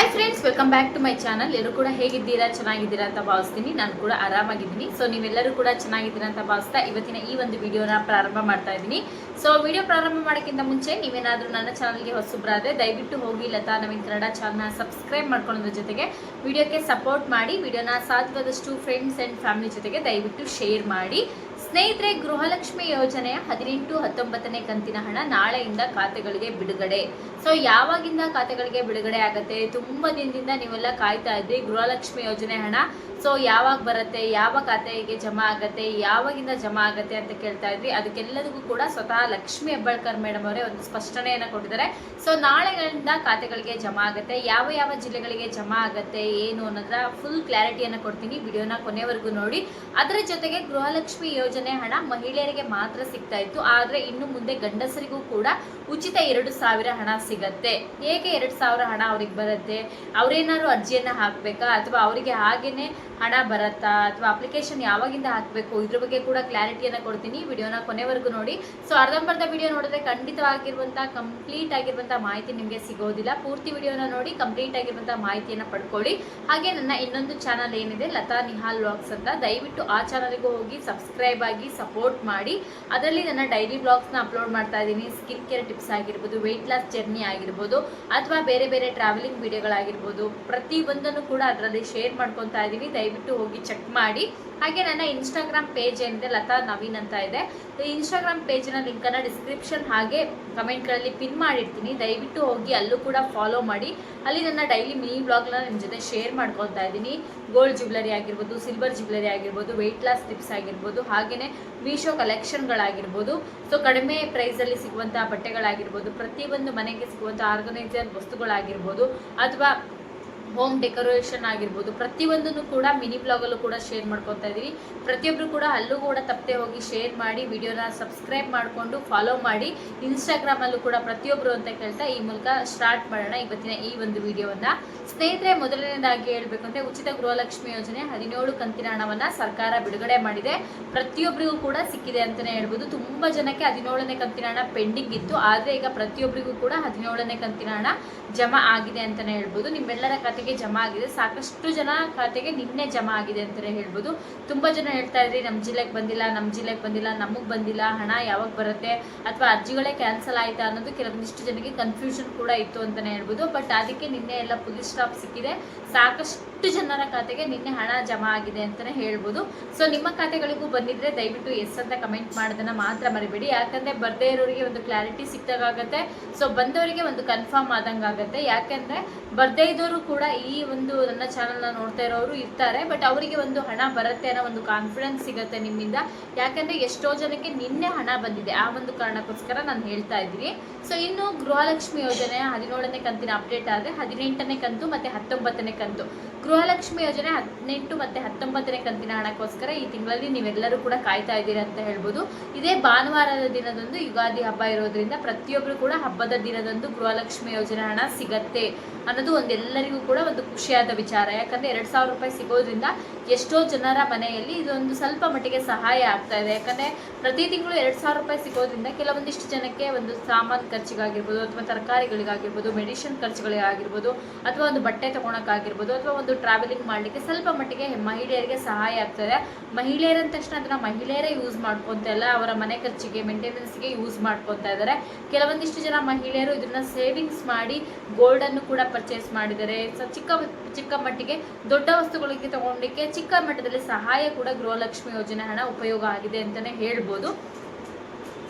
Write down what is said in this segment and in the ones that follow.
Hi friends welcome back to my channel ಎಲ್ಲರೂ ಕೂಡ ಹೇಗಿದ್ದೀರಾ, ಚೆನ್ನಾಗಿದ್ದೀರಾ ಅಂತ ಭಾವಿಸ್ತೀನಿ. ನಾನು ಕೂಡ ಆರಾಮಾಗಿದ್ದೀನಿ. ಸೊ ನೀವೆಲ್ಲರೂ ಕೂಡ ಚೆನ್ನಾಗಿದ್ದೀರಾ ಅಂತ ಭಾವಿಸ್ತಾ ಇವತ್ತಿನ ಈ ಒಂದು ವಿಡಿಯೋನ ಪ್ರಾರಂಭ ಮಾಡ್ತಾ ಇದ್ದೀನಿ. ಸೊ ವಿಡಿಯೋ ಪ್ರಾರಂಭ ಮಾಡೋಕ್ಕಿಂತ ಮುಂಚೆ ನೀವೇನಾದರೂ ನನ್ನ ಚಾನಲ್ಗೆ ಹೊಸಬ್ರಾದ್ರೆ, ದಯವಿಟ್ಟು ಹೋಗಿ ಲತಾ ನವೀನ್ ಕನ್ನಡ ಚಾನಲ್ನ ಸಬ್ಸ್ಕ್ರೈಬ್ ಮಾಡ್ಕೊಳ್ಳೋದ್ರ ಜೊತೆಗೆ ವಿಡಿಯೋಕ್ಕೆ ಸಪೋರ್ಟ್ ಮಾಡಿ, ವಿಡಿಯೋನ ಸಾಧ್ಯವಾದಷ್ಟು ಫ್ರೆಂಡ್ಸ್ ಆ್ಯಂಡ್ ಫ್ಯಾಮಿಲಿ ಜೊತೆಗೆ ದಯವಿಟ್ಟು ಶೇರ್ ಮಾಡಿ. ಸ್ನೇಹಿತರೆ, ಗೃಹಲಕ್ಷ್ಮಿ ಯೋಜನೆಯ ಹದಿನೆಂಟು, ಹತ್ತೊಂಬತ್ತನೇ ಕಂತಿನ ಹಣ ನಾಳೆಯಿಂದ ಖಾತೆಗಳಿಗೆ ಬಿಡುಗಡೆ. ಸೊ ಯಾವಾಗಿಂದ ಖಾತೆಗಳಿಗೆ ಬಿಡುಗಡೆ ಆಗುತ್ತೆ? ತುಂಬ ದಿನದಿಂದ ನೀವೆಲ್ಲ ಕಾಯ್ತಾ ಇದ್ರಿ, ಗೃಹಲಕ್ಷ್ಮಿ ಯೋಜನೆ ಹಣ. ಸೊ ಯಾವಾಗ ಬರುತ್ತೆ? ಯಾವ ಖಾತೆಗೆ ಜಮಾ ಆಗತ್ತೆ? ಯಾವಾಗಿಂದ ಜಮಾ ಆಗತ್ತೆ ಅಂತ ಕೇಳ್ತಾ ಇದ್ರಿ. ಅದಕ್ಕೆಲ್ಲದಕ್ಕೂ ಕೂಡ ಸ್ವತಃ ಲಕ್ಷ್ಮಿ ಹೆಬ್ಬಾಳ್ಕರ್ ಮೇಡಮ್ ಅವರೇ ಒಂದು ಸ್ಪಷ್ಟನೆಯನ್ನು ಕೊಟ್ಟಿದ್ದಾರೆ. ಸೊ ನಾಳೆಗಳಿಂದ ಖಾತೆಗಳಿಗೆ ಜಮಾ ಆಗುತ್ತೆ. ಯಾವ ಯಾವ ಜಿಲ್ಲೆಗಳಿಗೆ ಜಮಾ ಆಗತ್ತೆ, ಏನು ಅನ್ನೋದ್ರ ಫುಲ್ ಕ್ಲಾರಿಟಿಯನ್ನು ಕೊಡ್ತೀನಿ. ವಿಡಿಯೋನ ಕೊನೆವರೆಗೂ ನೋಡಿ. ಅದರ ಜೊತೆಗೆ ಗೃಹಲಕ್ಷ್ಮಿ ಯೋಜನೆ ಹಣ ಮಹಿಳೆಯರಿಗೆ ಮಾತ್ರ ಸಿಗ್ತಾ ಇತ್ತು. ಆದ್ರೆ ಇನ್ನು ಮುಂದೆ ಗಂಡಸರಿಗೂ ಕೂಡ ಉಚಿತ ಎರಡು ಸಾವಿರ ಹಣ ಸಿಗತ್ತೆ. ಹೇಗೆ ಎರಡು ಸಾವಿರ ಹಣ ಅವ್ರಿಗೆ ಬರುತ್ತೆ? ಅವ್ರೇನಾದ್ರು ಅರ್ಜಿಯನ್ನ ಹಾಕ್ಬೇಕಾ? ಅಥವಾ ಅವರಿಗೆ ಹಾಗೇನೆ ಹಣ ಬರುತ್ತಾ? ಅಥವಾ ಅಪ್ಲಿಕೇಶನ್ ಯಾವಾಗಿಂದ ಹಾಕಬೇಕು? ಇದ್ರ ಬಗ್ಗೆ ಕೂಡ ಕ್ಲಾರಿಟಿಯನ್ನು ಕೊಡ್ತೀನಿ. ವಿಡಿಯೋನ ಕೊನೆವರೆಗೂ ನೋಡಿ. ಸೊ ಅರ್ಧಂಬರ್ಧ ವಿಡಿಯೋ ನೋಡಿದ್ರೆ ಖಂಡಿತವಾಗಿರುವಂಥ ಕಂಪ್ಲೀಟ್ ಆಗಿರುವಂಥ ಮಾಹಿತಿ ನಿಮಗೆ ಸಿಗೋದಿಲ್ಲ. ಪೂರ್ತಿ ವಿಡಿಯೋನ ನೋಡಿ ಕಂಪ್ಲೀಟ್ ಆಗಿರುವಂಥ ಮಾಹಿತಿಯನ್ನು ಪಡ್ಕೊಳ್ಳಿ. ಹಾಗೆ ನನ್ನ ಇನ್ನೊಂದು ಚಾನಲ್ ಏನಿದೆ, ಲತಾ ನಿಹಾಲ್ ವ್ಲಾಗ್ಸ್ ಅಂತ. ದಯವಿಟ್ಟು ಆ ಚಾನಲ್ಗೂ ಹೋಗಿ ಸಬ್ಸ್ಕ್ರೈಬ್ ಆಗಿ ಸಪೋರ್ಟ್ ಮಾಡಿ. ಅದರಲ್ಲಿ ನನ್ನ ಡೈಲಿ ಬ್ಲಾಗ್ಸ್ನ ಅಪ್ಲೋಡ್ ಮಾಡ್ತಾ ಇದ್ದೀನಿ. ಸ್ಕಿನ್ ಕೇರ್ ಟಿಪ್ಸ್ ಆಗಿರ್ಬೋದು ವೆಯ್ಟ್ ಲಾಸ್ ಜರ್ನಿ ಆಗಿರ್ಬೋದು, ಅಥವಾ ಬೇರೆ ಬೇರೆ ಟ್ರಾವೆಲಿಂಗ್ ವಿಡಿಯೋಗಳಾಗಿರ್ಬೋದು ಪ್ರತಿಯೊಂದನ್ನು ಕೂಡ ಅದರಲ್ಲಿ ಶೇರ್ ಮಾಡ್ಕೊತಾ ಇದ್ದೀನಿ. ದಯವಿಟ್ಟು ಹೋಗಿ ಚೆಕ್ ಮಾಡಿ. ಹಾಗೆ ನನ್ನ ಇನ್ಸ್ಟಾಗ್ರಾಮ್ ಪೇಜ್ ಏನಿದೆ, ಲತಾ ನವೀನ್ ಅಂತ ಇದೆ. ಇನ್ಸ್ಟಾಗ್ರಾಮ್ ಪೇಜ್ನ ಲಿಂಕನ್ನು ಡಿಸ್ಕ್ರಿಪ್ಷನ್ ಹಾಗೆ ಕಮೆಂಟ್ಗಳಲ್ಲಿ ಪಿನ್ ಮಾಡಿರ್ತೀನಿ. ದಯವಿಟ್ಟು ಹೋಗಿ ಅಲ್ಲೂ ಕೂಡ ಫಾಲೋ ಮಾಡಿ. ಅಲ್ಲಿ ನನ್ನ ಡೈಲಿ ಮಿನಿ ಬ್ಲಾಗ್ನ ನಿಮ್ಮ ಜೊತೆ ಶೇರ್ ಮಾಡ್ಕೊತಾ ಇದ್ದೀನಿ. ಗೋಲ್ಡ್ ಜ್ಯುವೆಲರಿ ಆಗಿರ್ಬೋದು ಸಿಲ್ವರ್ ಜ್ಯುವೆಲರಿ ಆಗಿರ್ಬೋದು ವೆಯ್ಟ್ ಲಾಸ್ ಟಿಪ್ಸ್ ಆಗಿರ್ಬೋದು ಹಾಗೆಯೇ ಮೀಶೋ ಕಲೆಕ್ಷನ್ಗಳಾಗಿರ್ಬೋದು ಸೊ ಕಡಿಮೆ ಪ್ರೈಸಲ್ಲಿ ಸಿಗುವಂಥ ಬಟ್ಟೆಗಳಾಗಿರ್ಬೋದು, ಪ್ರತಿಯೊಂದು ಮನೆಗೆ ಸಿಗುವಂಥ ಆರ್ಗನೈಸರ್ ವಸ್ತುಗಳಾಗಿರ್ಬೋದು, ಅಥವಾ ಹೋಮ್ ಡೆಕೋರೇಷನ್ ಆಗಿರ್ಬೋದು, ಪ್ರತಿಯೊಂದನ್ನು ಕೂಡ ಮಿನಿ ಬ್ಲಾಗಲ್ಲೂ ಕೂಡ ಶೇರ್ ಮಾಡ್ಕೊತಾ ಇದ್ದೀವಿ ಪ್ರತಿಯೊಬ್ಬರು ಕೂಡ ಅಲ್ಲೂ ಕೂಡ ತಪ್ಪದೆ ಹೋಗಿ ಶೇರ್ ಮಾಡಿ ವಿಡಿಯೋನ ಸಬ್ಸ್ಕ್ರೈಬ್ ಮಾಡಿಕೊಂಡು ಫಾಲೋ ಮಾಡಿ ಇನ್ಸ್ಟಾಗ್ರಾಮಲ್ಲೂ ಕೂಡ ಪ್ರತಿಯೊಬ್ಬರು ಅಂತ ಕೇಳ್ತಾ ಈ ಮೂಲಕ ಸ್ಟಾರ್ಟ್ ಮಾಡೋಣ ಇವತ್ತಿನ ಈ ಒಂದು ವಿಡಿಯೋವನ್ನು ಸ್ನೇಹಿತರೆ, ಮೊದಲನೇದಾಗಿ ಹೇಳಬೇಕು ಅಂದರೆ ಉಚಿತ ಗೃಹಲಕ್ಷ್ಮಿ ಯೋಜನೆ ಹದಿನೇಳು ಕಂತಿನ ಹಣವನ್ನು ಸರ್ಕಾರ ಬಿಡುಗಡೆ ಮಾಡಿದೆ. ಪ್ರತಿಯೊಬ್ಬರಿಗೂ ಕೂಡ ಸಿಕ್ಕಿದೆ ಅಂತಲೇ ಹೇಳ್ಬೋದು. ತುಂಬ ಜನಕ್ಕೆ ಹದಿನೇಳನೇ ಕಂತಿನ ಹಣ ಪೆಂಡಿಂಗ್ ಇತ್ತು. ಆದರೆ ಈಗ ಪ್ರತಿಯೊಬ್ಬರಿಗೂ ಕೂಡ ಹದಿನೇಳನೇ ಕಂತಿನ ಹಣ ಜಮಾ ಆಗಿದೆ ಅಂತಲೇ ಹೇಳ್ಬೋದು. ನಿಮ್ಮೆಲ್ಲರ ಖಾತೆಗೆ ಜಮಾ ಆಗಿದೆ. ಸಾಕಷ್ಟು ಜನ ಖಾತೆಗೆ ನಿನ್ನೆ ಜಮಾ ಆಗಿದೆ ಅಂತಲೇ ಹೇಳ್ಬೋದು. ತುಂಬ ಜನ ಹೇಳ್ತಾ ಇದ್ರಿ ನಮ್ಮ ಜಿಲ್ಲೆಗೆ ಬಂದಿಲ್ಲ ನಮ್ಮ ಜಿಲ್ಲೆಗೆ ಬಂದಿಲ್ಲ, ನಮಗೆ ಬಂದಿಲ್ಲ, ಹಣ ಯಾವಾಗ ಬರುತ್ತೆ? ಅಥವಾ ಅರ್ಜಿಗಳೇ ಕ್ಯಾನ್ಸಲ್ ಆಯ್ತಾ? ಅನ್ನೋದು ಕೆಲವೊಂದಿಷ್ಟು ಜನಕ್ಕೆ ಕನ್ಫ್ಯೂಷನ್ ಕೂಡ ಇತ್ತು ಅಂತಲೇ ಹೇಳ್ಬೋದು. ಬಟ್ ಅದಕ್ಕೆ ನಿನ್ನೆ ಎಲ್ಲ ಪೊಲೀಸ್ ಸ್ಟಾಪ್ ಸಿಕ್ಕಿದೆ. ಸಾಕಷ್ಟು ಜನರ ಖಾತೆಗೆ ನಿನ್ನೆ ಹಣ ಜಮಾ ಆಗಿದೆ ಅಂತಲೇ ಹೇಳ್ಬೋದು. ಸೊ, ನಿಮ್ಮ ಖಾತೆಗಳಿಗೂ ಬಂದಿದ್ರೆ ದಯವಿಟ್ಟು ಎಸ್ ಅಂತ ಕಮೆಂಟ್ ಮಾಡೋದನ್ನ ಮಾತ್ರ ಮರಿಬೇಡಿ. ಯಾಕಂದ್ರೆ ಬರದೇ ಇರೋರಿಗೆ ಒಂದು ಕ್ಲಾರಿಟಿ ಸಿಕ್ದಾಗತ್ತೆ ಸೊ, ಬಂದವರಿಗೆ ಒಂದು ಕನ್ಫರ್ಮ್ ಆದಂಗೆ ಆಗುತ್ತೆ ಯಾಕಂದ್ರೆ ಬರ್ದೇ ಇದ್ದವರು ಕೂಡ ಈ ಒಂದು ನನ್ನ ಚಾನಲ್ನ ನೋಡ್ತಾ ಇರೋರು ಇರ್ತಾರೆ ಬಟ್ ಅವರಿಗೆ ಒಂದು ಹಣ ಬರುತ್ತೆ ಅನ್ನೋ ಒಂದು ಕಾನ್ಫಿಡೆನ್ಸ್ ಸಿಗುತ್ತೆ ನಿಮ್ಮಿಂದ. ಯಾಕಂದ್ರೆ ಎಷ್ಟೋ ಜನಕ್ಕೆ ನಿನ್ನೆ ಹಣ ಬಂದಿದೆ. ಆ ಒಂದು ಕಾರಣಕ್ಕೋಸ್ಕರ ನಾನು ಹೇಳ್ತಾ ಇದ್ದೀನಿ. ಸೊ ಇನ್ನು ಗೃಹಲಕ್ಷ್ಮಿ ಯೋಜನೆ ಹದಿನೇಳನೇ ಕಂತಿನ ಅಪ್ಡೇಟ್ ಆದರೆ ಹದಿನೆಂಟನೇ ಕಂತು ಮತ್ತೆ ಹತ್ತೊಂಬತ್ತನೇ ಕಂತು. ಗೃಹಲಕ್ಷ್ಮಿ ಯೋಜನೆ ಹದಿನೆಂಟು ಮತ್ತೆ ಹತ್ತೊಂಬತ್ತನೇ ಕಂತಿನ ಹಣಕ್ಕೋಸ್ಕರ ಈ ತಿಂಗಳಲ್ಲಿ ನೀವೆಲ್ಲರೂ ಕೂಡ ಕಾಯ್ತಾ ಇದ್ದೀರಿ ಅಂತ ಹೇಳ್ಬೋದು. ಇದೇ ಭಾನುವಾರದ ದಿನದಂದು ಯುಗಾದಿ ಹಬ್ಬ ಇರೋದ್ರಿಂದ ಪ್ರತಿಯೊಬ್ಬರು ಕೂಡ ಹಬ್ಬದ ದಿನದಂದು ಗೃಹಲಕ್ಷ್ಮಿ ಯೋಜನೆ ಹಣ ಸಿಗತ್ತೆ ಅನ್ನೋದು ಒಂದೆಲ್ಲರಿಗೂ ಕೂಡ ಒಂದು ಖುಷಿಯಾದ ವಿಚಾರ. ಯಾಕಂದ್ರೆ ಎರಡ್ ಸಾವಿರ ರೂಪಾಯಿ ಸಿಗೋದ್ರಿಂದ ಎಷ್ಟೋ ಜನರ ಮನೆಯಲ್ಲಿ ಇದೊಂದು ಸ್ವಲ್ಪ ಮಟ್ಟಿಗೆ ಸಹಾಯ ಆಗ್ತಾ ಇದೆ. ಯಾಕಂದ್ರೆ ಪ್ರತಿ ತಿಂಗಳು ಎರಡ್ ಸಾವಿರ ರೂಪಾಯಿ ಸಿಗೋದ್ರಿಂದ ಕೆಲವೊಂದಿಷ್ಟು ಜನಕ್ಕೆ ಒಂದು ಸಾಮಾನು ಖರ್ಚಿಗಾಗಿರ್ಬೋದು ಅಥವಾ ತರಕಾರಿಗಳಿಗಾಗಿರ್ಬೋದು ಮೆಡಿಸಿನ್ ಖರ್ಚುಗಳಿಗಾಗಿರ್ಬೋದು, ಅಥವಾ ಒಂದು ಬಟ್ಟೆ ತಗೊಳಕ್ಕಾಗಿರ್ಬೋದು, ಅಥವಾ ಒಂದು ಟ್ರಾವೆಲಿಂಗ್ ಮಾಡಲಿಕ್ಕೆ ಸ್ವಲ್ಪ ಮಟ್ಟಿಗೆ ಮಹಿಳೆಯರಿಗೆ ಸಹಾಯ ಆಗ್ತದೆ. ಮಹಿಳೆಯರ ತಕ್ಷಣ ಅದನ್ನ ಮಹಿಳೆಯರೇ ಯೂಸ್ ಮಾಡ್ಕೊತಲ್ಲ ಅವರ ಮನೆ ಖರ್ಚಿಗೆ ಮೇಂಟೆನೆನ್ಸ್ಗೆ ಯೂಸ್ ಮಾಡ್ಕೊತಾ ಇದ್ದಾರೆ ಕೆಲವೊಂದಿಷ್ಟು ಜನ ಮಹಿಳೆಯರು ಇದನ್ನು ಸೇವಿಂಗ್ಸ್ ಮಾಡಿ ಗೋಲ್ಡನ್ನು ಕೂಡ ಪರ್ಚೇಸ್ ಮಾಡಿದ್ದಾರೆ ಚಿಕ್ಕ ಚಿಕ್ಕ ಮಟ್ಟಿಗೆ ದೊಡ್ಡ ವಸ್ತುಗಳಿಗೆ ತಗೊಂಡಿಕ್ಕೆ ಚಿಕ್ಕ ಮಟ್ಟದಲ್ಲಿ ಸಹಾಯ ಕೂಡ ಗೃಹಲಕ್ಷ್ಮಿ ಯೋಜನೆ ಹಣ ಉಪಯೋಗ ಆಗಿದೆ ಅಂತಾನೆ ಹೇಳ್ಬೋದು.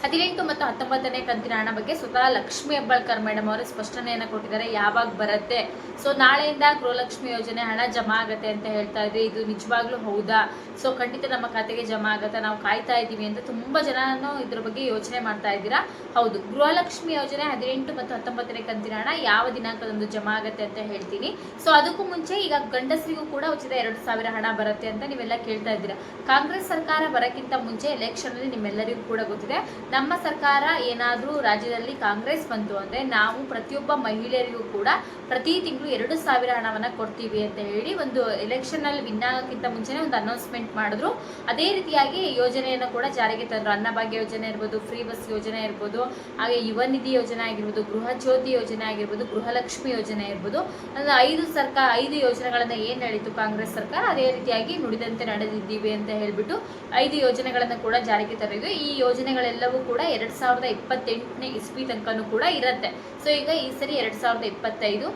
ಹದಿನೆಂಟು ಮತ್ತು ಹತ್ತೊಂಬತ್ತನೇ ಕಂತಿನ ಹಣ ಬಗ್ಗೆ ಸ್ವತಃ ಲಕ್ಷ್ಮಿ ಹೆಬ್ಬಾಳ್ಕರ್ ಮೇಡಮ್ ಅವರು ಸ್ಪಷ್ಟನೆಯನ್ನು ಕೊಟ್ಟಿದ್ದಾರೆ. ಯಾವಾಗ ಬರುತ್ತೆ? ಸೊ ನಾಳೆಯಿಂದ ಗೃಹಲಕ್ಷ್ಮಿ ಯೋಜನೆ ಹಣ ಜಮಾ ಆಗುತ್ತೆ ಅಂತ ಹೇಳ್ತಾ ಇದ್ರಿ. ಇದು ನಿಜವಾಗ್ಲೂ ಹೌದಾ? ಸೊ ಖಂಡಿತ ನಮ್ಮ ಖಾತೆಗೆ ಜಮಾ ಆಗುತ್ತೆ. ನಾವು ಕಾಯ್ತಾ ಇದ್ದೀವಿ ಅಂತ ತುಂಬ ಜನನು ಇದ್ರ ಬಗ್ಗೆ ಯೋಚನೆ ಮಾಡ್ತಾ ಇದ್ದೀರಾ? ಹೌದು. ಗೃಹಲಕ್ಷ್ಮಿ ಯೋಜನೆ ಹದಿನೆಂಟು ಮತ್ತು ಹತ್ತೊಂಬತ್ತನೇ ಕಂತಿನ ಹಣ ಯಾವ ದಿನಾಂಕದಂದು ಜಮಾ ಆಗುತ್ತೆ ಅಂತ ಹೇಳ್ತೀನಿ. ಸೊ ಅದಕ್ಕೂ ಮುಂಚೆ ಈಗ ಗಂಡಸರಿಗೂ ಕೂಡ ಉಚಿತ ಎರಡು ಸಾವಿರ ಹಣ ಬರುತ್ತೆ ಅಂತ ನೀವೆಲ್ಲ ಕೇಳ್ತಾ ಇದ್ದೀರಾ. ಕಾಂಗ್ರೆಸ್ ಸರ್ಕಾರ ಬರೋಕ್ಕಿಂತ ಮುಂಚೆ ಎಲೆಕ್ಷನ್ ಅಲ್ಲಿ ನಿಮ್ಮೆಲ್ಲರಿಗೂ ಕೂಡ ಗೊತ್ತಿದೆ. ನಮ್ಮ ಸರ್ಕಾರ ಏನಾದರೂ ರಾಜ್ಯದಲ್ಲಿ ಕಾಂಗ್ರೆಸ್ ಬಂತು ಅಂದರೆ ನಾವು ಪ್ರತಿಯೊಬ್ಬ ಮಹಿಳೆಯರಿಗೂ ಕೂಡ ಪ್ರತಿ ತಿಂಗಳು ಎರಡು ಸಾವಿರ ಹಣವನ್ನು ಕೊಡ್ತೀವಿ ಅಂತ ಹೇಳಿ ಒಂದು ಎಲೆಕ್ಷನಲ್ಲಿ ವಿನ್ ಆಗೋಕ್ಕಿಂತ ಮುಂಚೆನೇ ಒಂದು ಅನೌನ್ಸ್ಮೆಂಟ್ ಮಾಡಿದ್ರು. ಅದೇ ರೀತಿಯಾಗಿ ಯೋಜನೆಯನ್ನು ಕೂಡ ಜಾರಿಗೆ ತಂದರು. ಅನ್ನಭಾಗ್ಯ ಯೋಜನೆ ಇರ್ಬೋದು ಫ್ರೀ ಬಸ್ ಯೋಜನೆ ಇರ್ಬೋದು, ಹಾಗೆ ಯುವ ನಿಧಿ ಯೋಜನೆ ಆಗಿರ್ಬೋದು, ಗೃಹ ಜ್ಯೋತಿ ಯೋಜನೆ ಆಗಿರ್ಬೋದು, ಗೃಹಲಕ್ಷ್ಮಿ ಯೋಜನೆ ಇರ್ಬೋದು. ಅಂದರೆ ಐದು ಸರ್ಕಾರ, ಐದು ಯೋಜನೆಗಳನ್ನು ಏನು ಹೇಳಿತು ಕಾಂಗ್ರೆಸ್ ಸರ್ಕಾರ? ಅದೇ ರೀತಿಯಾಗಿ ನುಡಿದಂತೆ ನಡೆದಿದ್ದೀವಿ ಅಂತ ಹೇಳಿಬಿಟ್ಟು ಐದು ಯೋಜನೆಗಳನ್ನು ಕೂಡ ಜಾರಿಗೆ ತರಿದ್ವಿ ಈ ಯೋಜನೆಗಳೆಲ್ಲವೂ ಕೂಡ ಎರಡು ಸಾವಿರದ ಇಪ್ಪತ್ತೆಂಟನೇ ಇಸ್ವಿ ತನಕನೂ ಕೂಡ ಇರುತ್ತೆ. ಸೊ ಈಗ ಈ ಸರಿ ಎರಡ್ ಸಾವಿರದ ಇಪ್ಪತ್ತೈದು,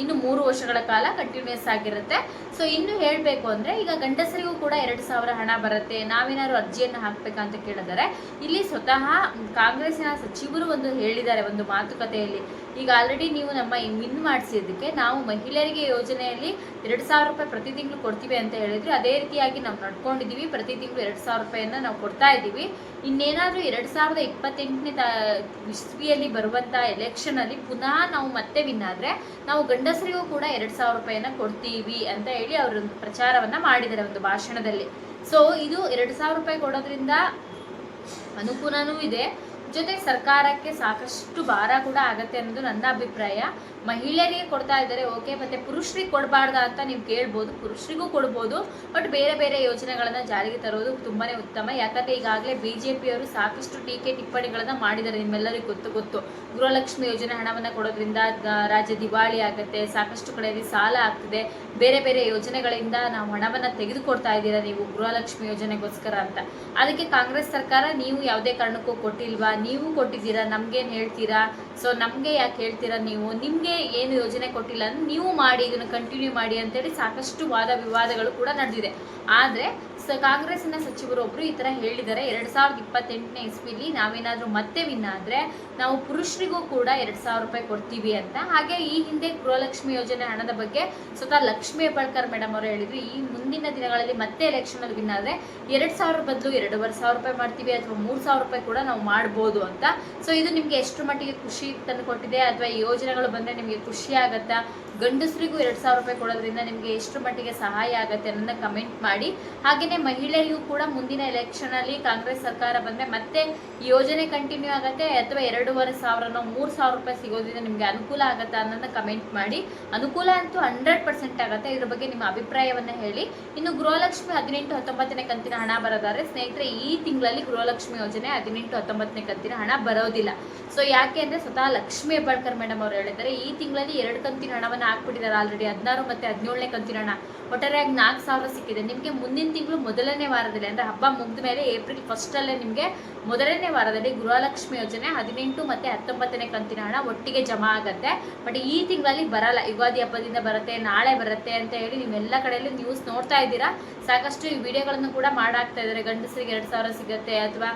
ಇನ್ನು ಮೂರು ವರ್ಷಗಳ ಕಾಲ ಕಂಟಿನ್ಯೂಸ್ ಆಗಿರುತ್ತೆ. ಸೊ ಇನ್ನು ಹೇಳಬೇಕು ಅಂದರೆ, ಈಗ ಗಂಡಸರಿಗೂ ಕೂಡ ಎರಡು ಸಾವಿರ ಹಣ ಬರುತ್ತೆ. ನಾವೇನಾದ್ರು ಅರ್ಜಿಯನ್ನು ಹಾಕ್ಬೇಕಂತ ಕೇಳಿದರೆ, ಇಲ್ಲಿ ಸ್ವತಃ ಕಾಂಗ್ರೆಸ್ಸಿನ ಸಚಿವರು ಒಂದು ಹೇಳಿದ್ದಾರೆ ಒಂದು ಮಾತುಕತೆಯಲ್ಲಿ. ಈಗ ಆಲ್ರೆಡಿ ನೀವು ನಮ್ಮ ವಿನ್ ಮಾಡಿಸಿದ್ದಕ್ಕೆ ನಾವು ಮಹಿಳೆಯರಿಗೆ ಯೋಜನೆಯಲ್ಲಿ ಎರಡು ಸಾವಿರ ರೂಪಾಯಿ ಪ್ರತಿ ತಿಂಗಳು ಕೊಡ್ತೀವಿ ಅಂತ ಹೇಳಿದ್ರೆ ಅದೇ ರೀತಿಯಾಗಿ ನಾವು ನಡ್ಕೊಂಡಿದ್ದೀವಿ. ಪ್ರತಿ ತಿಂಗಳು ಎರಡು ಸಾವಿರ ರೂಪಾಯಿಯನ್ನು ನಾವು ಕೊಡ್ತಾ ಇದ್ದೀವಿ. ಇನ್ನೇನಾದರೂ ಎರಡು ಸಾವಿರದ ಇಪ್ಪತ್ತೆಂಟನೇ ತಾ ಇಸ್ವಿಯಲ್ಲಿ ಬರುವಂಥ ಎಲೆಕ್ಷನಲ್ಲಿ ಪುನಃ ನಾವು ಮತ್ತೆ ವಿನ್ ಆದರೆ ನಾವು ಗಂಡಸರಿಗೂ ಕೂಡ ಎರಡು ಸಾವಿರ ರೂಪಾಯಿಯನ್ನು ಕೊಡ್ತೀವಿ ಅಂತ ಹೇಳಿ ಅವರೊಂದು ಪ್ರಚಾರವನ್ನು ಮಾಡಿದ್ದಾರೆ ಒಂದು ಭಾಷಣದಲ್ಲಿ. ಸೊ ಇದು ಎರಡು ಸಾವಿರ ರೂಪಾಯಿ ಕೊಡೋದ್ರಿಂದ ಅನುಕೂಲನೂ ಇದೆ. ಜೊತೆ ಸರ್ಕಾರಕ್ಕೆ ಸಾಕಷ್ಟು ಭಾರ ಕೂಡ ಆಗತ್ತೆ ಅನ್ನೋದು ನನ್ನ ಅಭಿಪ್ರಾಯ. ಮಹಿಳೆಯರಿಗೆ ಕೊಡ್ತಾ ಇದ್ದಾರೆ, ಓಕೆ, ಮತ್ತೆ ಪುರುಷರಿಗೆ ಕೊಡಬಾರ್ದ ಅಂತ ನೀವು ಕೇಳ್ಬೋದು, ಪುರುಷರಿಗೂ ಕೊಡ್ಬೋದು, ಬಟ್ ಬೇರೆ ಬೇರೆ ಯೋಜನೆಗಳನ್ನ ಜಾರಿಗೆ ತರೋದು ತುಂಬಾನೇ ಉತ್ತಮ. ಯಾಕಂದ್ರೆ ಈಗಾಗಲೇ ಬಿ ಜೆ ಪಿಯವರು ಸಾಕಷ್ಟು ಟೀಕೆ ಟಿಪ್ಪಣಿಗಳನ್ನ ಮಾಡಿದ್ದಾರೆ, ನಿಮ್ಮೆಲ್ಲರಿಗೂ ಗೊತ್ತು ಗೊತ್ತು. ಗೃಹಲಕ್ಷ್ಮಿ ಯೋಜನೆ ಹಣವನ್ನ ಕೊಡೋದ್ರಿಂದ ರಾಜ್ಯ ದಿವಾಳಿ ಆಗುತ್ತೆ, ಸಾಕಷ್ಟು ಕಡೆಯಲ್ಲಿ ಸಾಲ ಆಗ್ತಿದೆ. ಬೇರೆ ಬೇರೆ ಯೋಜನೆಗಳಿಂದ ನಾವು ಹಣವನ್ನ ತೆಗೆದುಕೊಡ್ತಾ ಇದ್ದೀರಾ ನೀವು ಗೃಹಲಕ್ಷ್ಮಿ ಯೋಜನೆಗೋಸ್ಕರ ಅಂತ. ಅದಕ್ಕೆ ಕಾಂಗ್ರೆಸ್ ಸರ್ಕಾರ ನೀವು ಯಾವುದೇ ಕಾರಣಕ್ಕೂ ಕೊಟ್ಟಿಲ್ವಾ? ನೀವು ಕೊಟ್ಟಿದ್ದೀರಾ, ನಮ್ಗೇನು ಹೇಳ್ತೀರಾ? ಸೊ ನಮಗೆ ಯಾಕೆ ಹೇಳ್ತೀರಾ ನೀವು? ನಿಮಗೆ ಏನು ಯೋಜನೆ ಕೊಟ್ಟಿಲ್ಲ ಅಂದ್ರೆ ನೀವು ಮಾಡಿ, ಇದನ್ನು ಕಂಟಿನ್ಯೂ ಮಾಡಿ ಅಂತೇಳಿ ಸಾಕಷ್ಟು ವಾದ ವಿವಾದಗಳು ಕೂಡ ನಡೆದಿದೆ. ಆದರೆ, ಸ, ಕಾಂಗ್ರೆಸ್ಸಿನ ಸಚಿವರು ಒಬ್ಬರು ಈ ಥರ ಹೇಳಿದ್ದಾರೆ. ಎರಡು ಸಾವಿರದ ಇಪ್ಪತ್ತೆಂಟನೇ ಇಸ್ವಿಲಿ ನಾವೇನಾದರೂ ಮತ್ತೆ ವಿನ್ ಆದರೆ, ನಾವು ಪುರುಷರಿಗೂ ಕೂಡ ಎರಡು ಸಾವಿರ ರೂಪಾಯಿ ಕೊಡ್ತೀವಿ ಅಂತ. ಹಾಗೆ ಈ ಹಿಂದೆ ಗೃಹಲಕ್ಷ್ಮಿ ಯೋಜನೆ ಹಣದ ಬಗ್ಗೆ ಸ್ವತಃ ಲಕ್ಷ್ಮೀ ಹೆಬ್ಬಾಳ್ಕರ್ ಮೇಡಮ್ ಅವರು ಹೇಳಿದರು. ಈ ಮುಂದಿನ ದಿನಗಳಲ್ಲಿ ಮತ್ತೆ ಎಲೆಕ್ಷನಲ್ಲಿ ವಿನ್ ಆದರೆ, ಎರಡು ಸಾವಿರ ಬದಲು ಎರಡೂವರೆ ಸಾವಿರ ರೂಪಾಯಿ ಮಾಡ್ತೀವಿ ಅಥವಾ ಮೂರು ಸಾವಿರ ರೂಪಾಯಿ ಕೂಡ ನಾವು ಮಾಡ್ಬೋದು. ಅಂತ. ಸೊ ಇದು ನಿಮಗೆ ಎಷ್ಟು ಮಟ್ಟಿಗೆ ಖುಷಿ ತಂದು ಕೊಟ್ಟಿದೆ? ಅಥವಾ ಈ ಯೋಜನೆಗಳು ಬಂದ್ರೆ ನಿಮಗೆ ಖುಷಿ ಆಗತ್ತಾ? ಗಂಡಸರಿಗೂ ಎರಡು ಸಾವಿರ ರೂಪಾಯಿ ಕೊಡೋದ್ರಿಂದ ನಿಮಗೆ ಎಷ್ಟು ಮಟ್ಟಿಗೆ ಸಹಾಯ ಆಗುತ್ತೆ ಅನ್ನೋದನ್ನ ಕಮೆಂಟ್ ಮಾಡಿ. ಹಾಗೆಯೇ ಮಹಿಳೆಯರಿಗೂ ಕೂಡ ಮುಂದಿನ ಎಲೆಕ್ಷನಲ್ಲಿ ಕಾಂಗ್ರೆಸ್ ಸರ್ಕಾರ ಬಂದ್ರೆ ಮತ್ತೆ ಯೋಜನೆ ಕಂಟಿನ್ಯೂ ಆಗುತ್ತೆ ಅಥವಾ ಎರಡೂವರೆ ಸಾವಿರನೋ ಮೂರ್ ಸಾವಿರ ರೂಪಾಯಿ ಸಿಗೋದ್ರಿಂದ ನಿಮಗೆ ಅನುಕೂಲ ಆಗುತ್ತಾ ಅನ್ನೋದನ್ನ ಕಮೆಂಟ್ ಮಾಡಿ. ಅನುಕೂಲ ಅಂತೂ ಹಂಡ್ರೆಡ್ ಪರ್ಸೆಂಟ್ ಆಗುತ್ತೆ. ಇದ್ರ ಬಗ್ಗೆ ನಿಮ್ಮ ಅಭಿಪ್ರಾಯವನ್ನು ಹೇಳಿ. ಇನ್ನು ಗೃಹಲಕ್ಷ್ಮಿ ಹದಿನೆಂಟು ಹತ್ತೊಂಬತ್ತನೇ ಕಂತಿನ ಹಣ ಬರೋದಾದ್ರೆ ಸ್ನೇಹಿತರೆ, ಈ ತಿಂಗಳಲ್ಲಿ ಗೃಹಲಕ್ಷ್ಮಿ ಯೋಜನೆ ಹದಿನೆಂಟು ಹತ್ತೊಂಬತ್ತನೇ ಕಂತಿನ ಹಣ ಬರೋದಿಲ್ಲ. ಸೊ ಯಾಕೆ ಅಂದರೆ ಸ್ವತಃ ಲಕ್ಷ್ಮೀ ಹೆಬ್ಬಾಳ್ಕರ್ ಮೇಡಮ್ ಅವರು ಹೇಳಿದ್ದಾರೆ, ಈ ತಿಂಗಳಲ್ಲಿ ಎರಡು ಕಂತಿನ ಹಣವನ್ನು ಹಾಕ್ಬಿಟ್ಟಿದ್ದಾರೆ ಆಲ್ರೆಡಿ ಹದಿನಾರು ಮತ್ತು ಹದಿನೇಳನೇ ಕಂತಿನ ಹಣ. ಒಟ್ಟಾರೆಯಾಗಿ ನಾಲ್ಕು ಸಾವಿರ ಸಿಕ್ಕಿದೆ. ನಿಮಗೆ ಮುಂದಿನ ತಿಂಗಳು ಮೊದಲನೇ ವಾರದಲ್ಲಿ, ಅಂದರೆ ಹಬ್ಬ ಮುಗಿದ ಮೇಲೆ ಏಪ್ರಿಲ್ ಫಸ್ಟಲ್ಲೇ ನಿಮಗೆ ಮೊದಲನೇ ವಾರದಲ್ಲಿ ಗೃಹಲಕ್ಷ್ಮಿ ಯೋಜನೆ ಹದಿನೆಂಟು ಮತ್ತು ಹತ್ತೊಂಬತ್ತನೇ ಕಂತಿನ ಹಣ ಒಟ್ಟಿಗೆ ಜಮಾ ಆಗುತ್ತೆ. ಬಟ್ ಈ ತಿಂಗಳಲ್ಲಿ ಬರಲ್ಲ. ಯುಗಾದಿ ಹಬ್ಬದಿಂದ ಬರುತ್ತೆ, ನಾಳೆ ಬರುತ್ತೆ ಅಂತ ಹೇಳಿ ನೀವೆಲ್ಲ ಕಡೆಯಲ್ಲೂ ನ್ಯೂಸ್ ನೋಡ್ತಾ ಇದ್ದೀರಾ. ಸಾಕಷ್ಟು ಈ ವಿಡಿಯೋಗಳನ್ನು ಕೂಡ ಮಾಡಾಕ್ತಾ ಇದ್ದಾರೆ. ಗಂಡಸರಿಗೆ ಎರಡು ಸಾವಿರ ಸಿಗುತ್ತೆ, ಅಥವಾ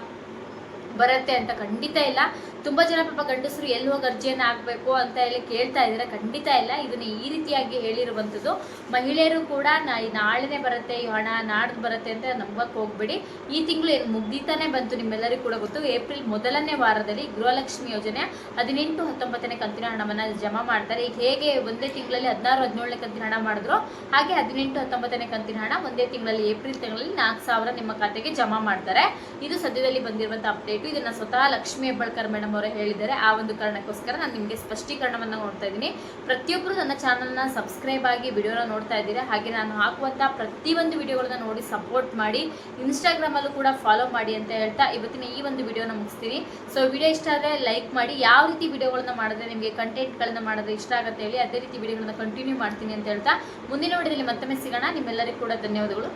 ಬರುತ್ತೆ ಅಂತ ಖಂಡಿತ ಇಲ್ಲ. ತುಂಬ ಜನ ಪಾಪ ಗಂಡಸರು ಎಲ್ಲಿ ಹೋಗಿ ಅರ್ಜಿಯನ್ನು ಹಾಕಬೇಕು ಅಂತ ಹೇಳಿ ಕೇಳ್ತಾ ಇದ್ದಾರೆ. ಖಂಡಿತ ಇಲ್ಲ, ಇದನ್ನ ಈ ರೀತಿಯಾಗಿ ಹೇಳಿರುವಂಥದ್ದು. ಮಹಿಳೆಯರು ಕೂಡ ನಾಳೆನೇ ಬರುತ್ತೆ, ಈ ಹಣ ನಾಡ್ದು ಬರುತ್ತೆ ಅಂತ ನಂಬಕ್ಕೆ ಹೋಗ್ಬೇಡಿ. ಈ ತಿಂಗಳು ಏನು ಮುಗ್ದಿತಾನೆ ಬಂತು ನಿಮ್ಮೆಲ್ಲರಿಗೂ ಕೂಡ ಗೊತ್ತು. ಏಪ್ರಿಲ್ ಮೊದಲನೇ ವಾರದಲ್ಲಿ ಗೃಹಲಕ್ಷ್ಮಿ ಯೋಜನೆ ಹದಿನೆಂಟು ಹತ್ತೊಂಬತ್ತನೇ ಕಂತಿನ ಹಣವನ್ನು ಜಮಾ ಮಾಡ್ತಾರೆ. ಈಗ ಹೇಗೆ ಒಂದೇ ತಿಂಗಳಲ್ಲಿ ಹದಿನಾರು, ಹದಿನೇಳನೇ ಕಂತಿನ ಹಣ ಮಾಡಿದ್ರು ಹಾಗೆ ಹದಿನೆಂಟು, ಹತ್ತೊಂಬತ್ತನೇ ಕಂತಿನ ಹಣ ಒಂದೇ ತಿಂಗಳಲ್ಲಿ ಏಪ್ರಿಲ್ ತಿಂಗಳಲ್ಲಿ ನಾಲ್ಕು ಸಾವಿರ ನಿಮ್ಮ ಖಾತೆಗೆ ಜಮಾ ಮಾಡ್ತಾರೆ. ಇದು ಸದ್ಯದಲ್ಲಿ ಬಂದಿರುವಂಥ ಅಪ್ಡೇಟ್. ಇದನ್ನ ಸ್ವತಃ ಲಕ್ಷ್ಮೀ ಹೆಬ್ಬಾಳ್ಕರ್ ಮೇಡಮ್ ಅವರೇ ಹೇಳಿದ್ದಾರೆ, ಆ ಒಂದು ಕಾರಣಕ್ಕೋಸ್ಕರ ನಾನು ನಿಮಗೆ ಸ್ಪಷ್ಟೀಕರಣವನ್ನು ನೋಡ್ತಾ ಇದ್ದೀನಿ. ಪ್ರತಿಯೊಬ್ಬರು ನನ್ನ ಚಾನಲ್ನ ಸಬ್ಸ್ಕ್ರೈಬ್ ಆಗಿ ವಿಡಿಯೋನ ನೋಡ್ತಾ ಇದ್ದೀರಾ, ಹಾಗೆ ನಾನು ಹಾಕುವಂಥ ಪ್ರತಿಯೊಂದು ವಿಡಿಯೋಗಳನ್ನ ನೋಡಿ ಸಪೋರ್ಟ್ ಮಾಡಿ, ಇನ್ಸ್ಟಾಗ್ರಾಮಲ್ಲೂ ಕೂಡ ಫಾಲೋ ಮಾಡಿ ಅಂತ ಹೇಳ್ತಾ ಇವತ್ತಿನ ಈ ಒಂದು ವಿಡಿಯೋನ ಮುಗಿಸ್ತೀನಿ. ಸೊ ವಿಡಿಯೋ ಇಷ್ಟ ಆದರೆ ಲೈಕ್ ಮಾಡಿ, ಯಾವ ರೀತಿ ವಿಡಿಯೋಗಳನ್ನ ಮಾಡಿದ್ರೆ ನಿಮಗೆ ಕಂಟೆಂಟ್ಗಳನ್ನ ಮಾಡಿದ್ರೆ ಇಷ್ಟ ಆಗುತ್ತೆ ಹೇಳಿ ಅದೇ ರೀತಿ ವಿಡಿಯೋಗಳನ್ನ ಕಂಟಿನ್ಯೂ ಮಾಡ್ತೀನಿ ಅಂತ ಹೇಳ್ತಾ, ಮುಂದಿನ ವಿಡಿಯೋದಲ್ಲಿ ಮತ್ತೊಮ್ಮೆ ಸಿಗೋಣ. ನಿಮ್ಮೆಲ್ಲರಿಗೂ ಕೂಡ ಧನ್ಯವಾದಗಳು.